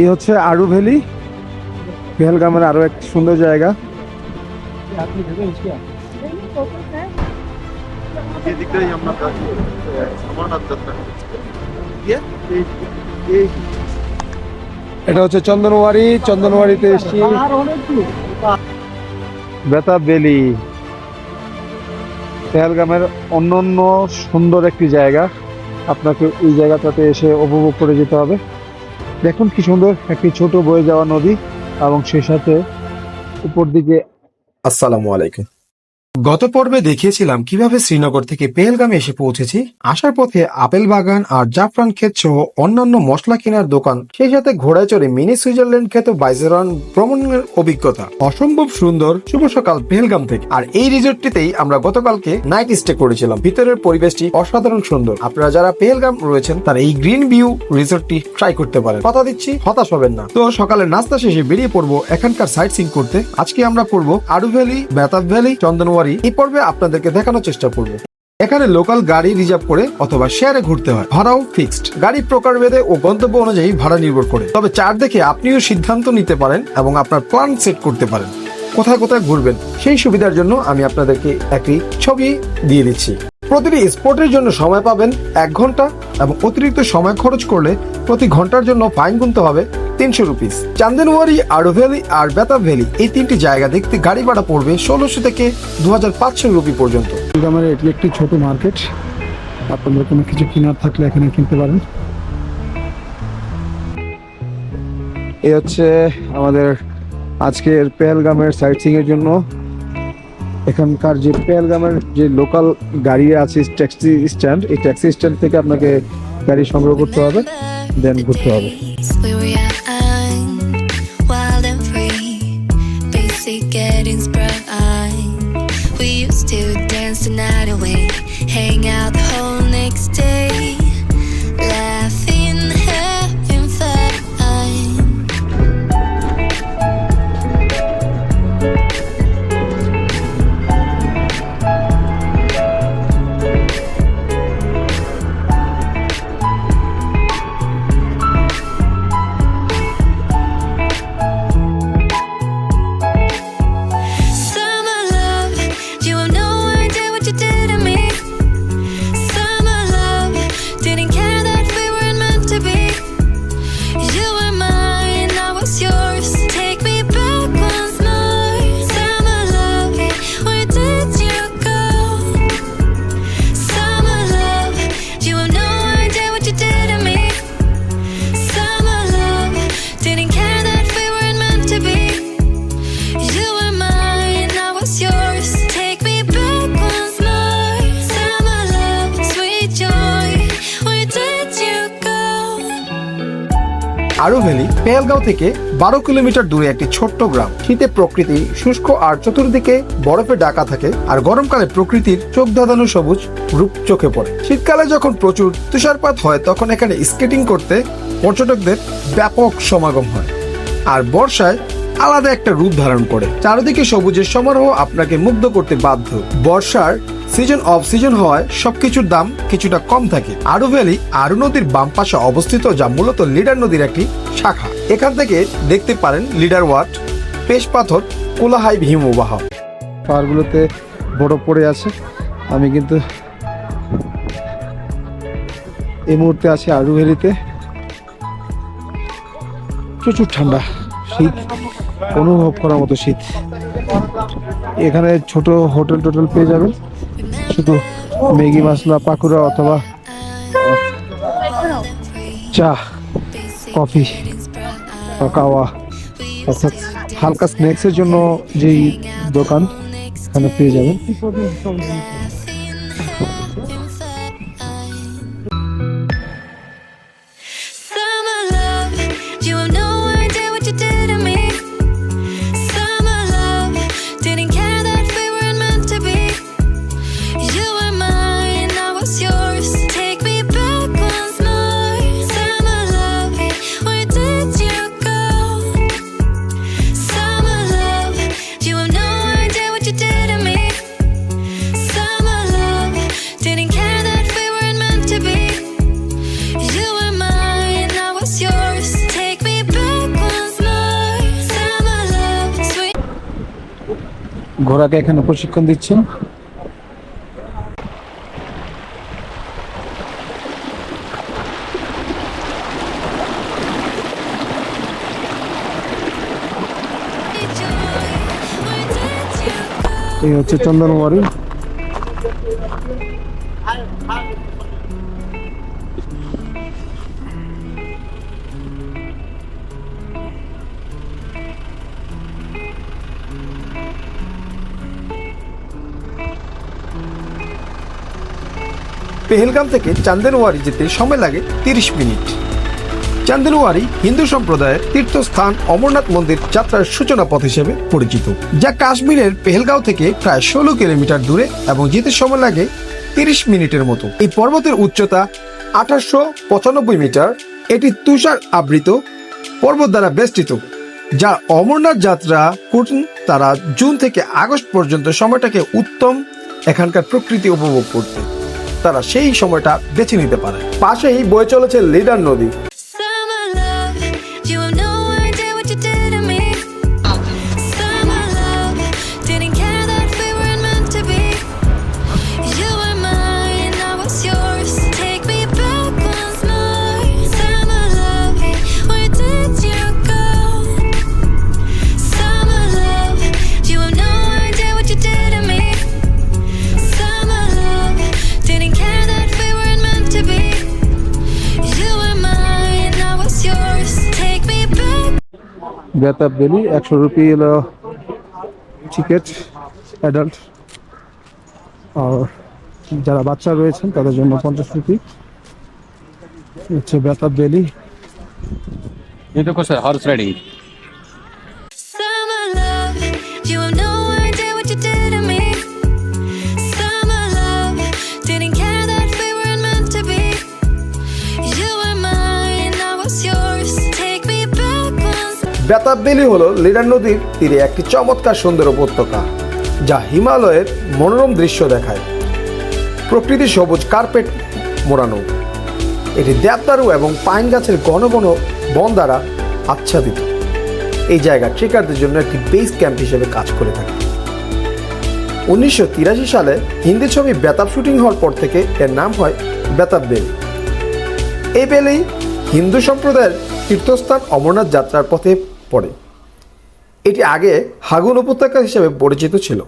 এই হচ্ছে আরু ভ্যালি। পেহেলগামের আরও এক সুন্দর জায়গা। এটা হচ্ছে চন্দনওয়ারি চন্দনওয়ারিতে এসছি। বেতা বেলি পেহেলগামের অন্যান্য সুন্দর একটি জায়গা। আপনাকে এই জায়গাটাতে এসে উপভোগ করে যেতে হবে। দেখুন কি সুন্দর একটি ছোট বয়ে যাওয়া নদী এবং সেই সাথে উপর দিকে আসসালামু আলাইকুম। গত পর্বে দেখিয়েছিলাম কীভাবে শ্রীনগর থেকে পেহেলগামে এসে পৌঁছেছি। আসার পথে আপেল বাগান আর জাফরান ক্ষেত সহ অন্যান্য মশলা কেনার দোকান। সেই সাথে ঘোড়ায় চড়ে মিনি সুইজারল্যান্ড খ্যাত বাইজেরন ভ্রমণের অভিজ্ঞতা। অসম্ভব সুন্দর শুভ সকাল পেহেলগাম থেকে। আর এই রিসোর্টটিতেই আমরা গতকালকে নাইট স্টে করেছিলাম। ভিতরের পরিবেশটি অসাধারণ সুন্দর। আপনারা যারা পেহেলগাম রয়েছেন, তারা এই গ্রিন ভিউ রিসোর্টটি ট্রাই করতে পারেন। কথা দিচ্ছি, হতাশ হবেন না। তো সকালের নাস্তা শেষে বেরিয়ে পড়ব এখানকার সাইট সিং করতে। আজকে আমরা পড়ব আরু ভ্যালি, বেতাব ভ্যালি, চন্দনওয়ারি এই পর্বে আপনাদেরকে দেখানোর চেষ্টা করব। এখানে লোকাল গাড়ি রিজার্ভ করে অথবা শেয়ারে ঘুরতে হয়। ভাড়াও ফিক্সড গাড়ির প্রকার ভেদে ও গন্তব্য অনুযায়ী ভাড়া নির্ভর করে। তবে চার দেখে আপনিও সিদ্ধান্ত নিতে পারেন এবং আপনার প্ল্যান সেট করতে পারেন। কোথায় কোথায় ঘুরবেন, সেই সুবিধার জন্য আমি আপনাদেরকে একটি ছবি দিয়ে দিচ্ছি। প্রতিটি স্পটের জন্য সময় পাবেন এক ঘণ্টা এবং অতিরিক্ত সময় খরচ করলে প্রতি ঘণ্টার জন্য ফাইন গুনতে হবে তিনশো রুপিস চান্দেনওয়ারি আরও ভ্যালি আর বেতা ভ্যালি এই তিনটি জায়গা দেখতে গাড়ি ভাড়া পড়বে ষোলোশো থেকে দু হাজার পাঁচশো রুপি পর্যন্ত। পেহেলগামের এটি একটি ছোট মার্কেট আপনাদের কোনো কিছু কেনার থাকলে এখানে কিনতে পারেন। এই হচ্ছে আমাদের আজকের পেহেলগামের সাইট সিং এর জন্য। এখানকার যে পেহেলগামের যে লোকাল গাড়ি আছে ট্যাক্সি স্ট্যান্ড এই ট্যাক্সি স্ট্যান্ড থেকে আপনাকে গাড়ি সংগ্রহ করতে হবে দেন ঘুরতে হবে। The night away, hang out valley Pahalgam থেকে বারো কিলোমিটার দূরে একটি ছোট্ট গ্রাম। শীতে প্রকৃতি শুষ্ক আর চতুর্দিকে বরফে ডাকা থাকে আর গরমকালে প্রকৃতির চোখ ধাঁধানো সবুজ রূপ চোখে পড়ে। শীতকালে যখন প্রচুর তুষারপাত হয়, তখন এখানে স্কেটিং করতে পর্যটকদের ব্যাপক সমাগম হয় আর বর্ষায় আলাদা একটা রূপ ধারণ করে। চারিদিকে সবুজের সমারোহ আপনাকে মুগ্ধ করতে বাধ্য। বর্ষার সিজন অফ সিজন হওয়ায় সবকিছুর দাম কিছুটা কম থাকে। আরু ভ্যালি, আরু নদীর বাম পাশে অবস্থিত, যা মূলত লিডার নদীর একটি শাখা। এখান থেকে দেখতে পারেন লিডার ওয়াট পেশ পাথর, কোলাহাই হিমবাহ পাহাড়গুলোতে বরফ পড়ে আছে। আমি কিন্তু এই মুহূর্তে আছি আরু ভ্যালিতে। প্রচুর ঠান্ডা, শীত, অনুভব করার মতো শীত। এখানে ছোট হোটেল টোটেল পেয়ে যাবেন। শুধু ম্যাগি মশলা পাকুড়া অথবা চা, কফি কাওয়া। অর্থাৎ হালকা স্ন্যাক্সের জন্য যেই দোকান, এখানে পেয়ে যাবেন। ঘোড়াকে এখানে প্রশিক্ষণ দিচ্ছেন। এই হচ্ছে চন্দনওয়ারি পেহেলগাম থেকে চান্দেনওয়ারি যেতে সময় লাগে তিরিশ মিনিট। চান্দেনওয়ারি হিন্দু সম্প্রদায়ের তীর্থস্থান অমরনাথ মন্দির যাত্রার সূচনা পথ হিসেবে পরিচিত, যা কাশ্মীরের পেহেলগাঁও থেকে প্রায় ষোলো কিলোমিটার দূরে এবং যেতে সময় লাগে তিরিশ মিনিটের মতো। এই পর্বতের উচ্চতা আঠাশশো পঁচানব্বই মিটার। এটি তুষার আবৃত পর্বত দ্বারা বেষ্টিত, যা অমরনাথ যাত্রা করুন তারা জুন থেকে আগস্ট পর্যন্ত সময়টাকে উত্তম এখানকার প্রকৃতি উপভোগ করতে। তারা সেই সময়টা বেছে নিতে পারে। পাশেই বয়ে চলেছে লিডার নদী। বেতাব ভ্যালি একশো রুপি হলো টিকিট অ্যাডাল্ট আর যারা বাচ্চা রয়েছেন তাদের জন্য পঞ্চাশ রুপি হচ্ছে বেতাব ভ্যালি ये तो कुछ horse riding once Betaab valley হলো লিডার নদীর তীরে একটি চমৎকার সুন্দর উপত্যকা, যা হিমালয়ের মনোরম দৃশ্য দেখায়। প্রকৃতি সবুজ কার্পেট মোড়ানো। এটি দেবদারু এবং পাইন গাছের ঘন ঘন বন দ্বারা আচ্ছাদিত। এই জায়গা ট্রেকারদের জন্য একটি বেস ক্যাম্প হিসেবে কাজ করে থাকে। উনিশশো তিরাশি সালে হিন্দি ছবি বেতাব শুটিং হওয়ার পর থেকে এর নাম হয় বেতাব ভ্যালি এই ভ্যালি হিন্দু সম্প্রদায়ের তীর্থস্থান অমরনাথ যাত্রার পথে পড়ে। এটি আগে হাগুন উপত্যকা হিসেবে পরিচিত ছিল,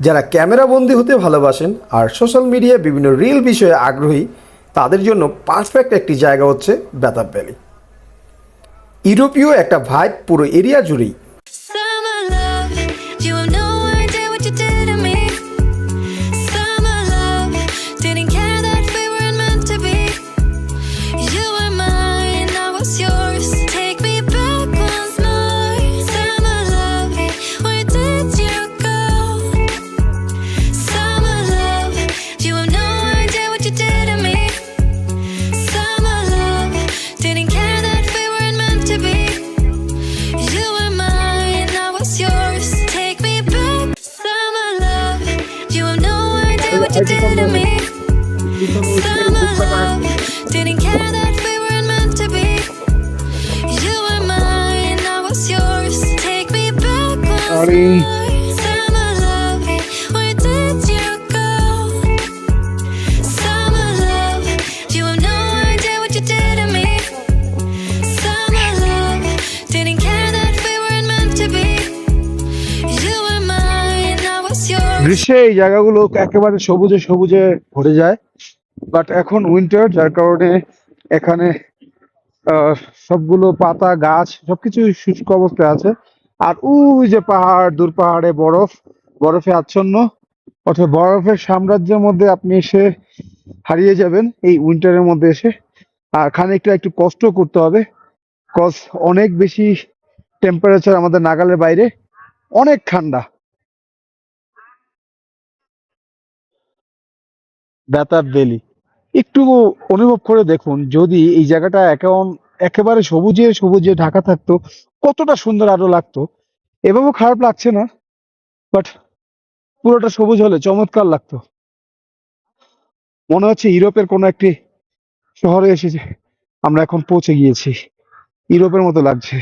যারা ক্যামেরা বন্দী হতে ভালোবাসেন আর সোশ্যাল মিডিয়ায় বিভিন্ন রিল বিষয়ে আগ্রহী, তাদের জন্য পারফেক্ট একটি জায়গা হচ্ছে বেতাব ভ্যালি। ইউরোপীয় একটা ভাইব পুরো এরিয়া জুড়েই yours. গ্রীষ্মে এই জায়গাগুলো একেবারে সবুজে সবুজে ভরে যায় বাট এখন উইন্টার যার কারণে এখানে সবগুলো পাতা, গাছ সবকিছু শুষ্ক অবস্থায় আছে আর ওই যে পাহাড়, দূর পাহাড়ে বরফ, বরফে আচ্ছন্ন। অর্থাৎ বরফের সাম্রাজ্যের মধ্যে আপনি এসে হারিয়ে যাবেন, এই উইন্টারের মধ্যে এসে। আর খানিকটা একটু কষ্ট করতে হবে কজ অনেক বেশি টেম্পারেচার আমাদের নাগালের বাইরে, অনেক ঠান্ডা। বেতাব ভ্যালি একটু অনুভব করে দেখুন, যদি এই জায়গাটা একেবারে একেবারে সবুজে সবুজে ঢাকা থাকতো, কতটা সুন্দর আরও লাগতো। এভাবেও খারাপ লাগছে না বাট পুরোটা সবুজ হলে চমৎকার লাগতো। মনে হচ্ছে ইউরোপের কোনো একটি শহরে এসেছে, আমরা এখন পৌঁছে গিয়েছি। ইউরোপের মতো লাগছে।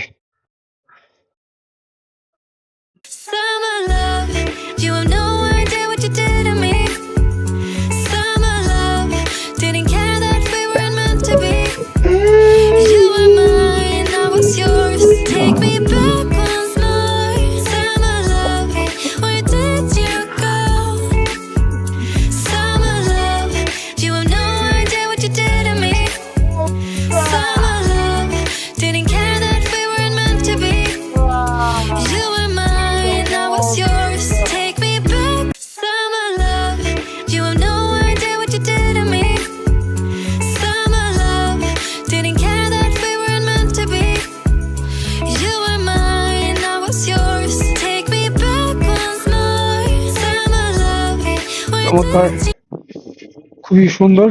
খুবই সুন্দর।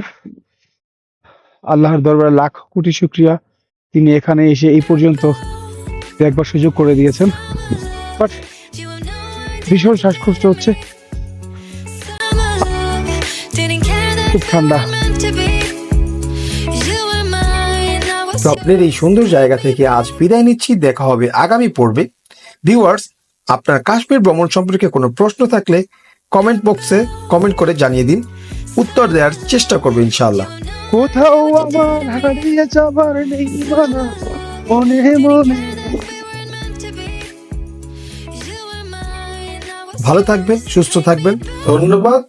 আল্লাহর দরবারে লাখ কোটি শুক্রিয়া। তিনি এখানে এসে এই পর্যন্ত একবার সুযোগ করে দিয়েছেন। বাট. ভীষণ শ্বাসকষ্ট হচ্ছে। খুব ঠান্ডা। স্বপ্নের এই সুন্দর জায়গা থেকে আজ বিদায় নিচ্ছি। দেখা হবে আগামী পর্বে। ভিউয়ার্স, আপনার কাশ্মীর ভ্রমণ সম্পর্কে কোনো প্রশ্ন থাকলে কমেন্ট বক্সে কমেন্ট করে জানিয়ে দিন। উত্তর দেওয়ার চেষ্টা করব ইনশাআল্লাহ। কোথাও আমার হারিয়ে যাবার নেই মানা মনে মনে। ভালো থাকবেন সুস্থ থাকবেন। ধন্যবাদ।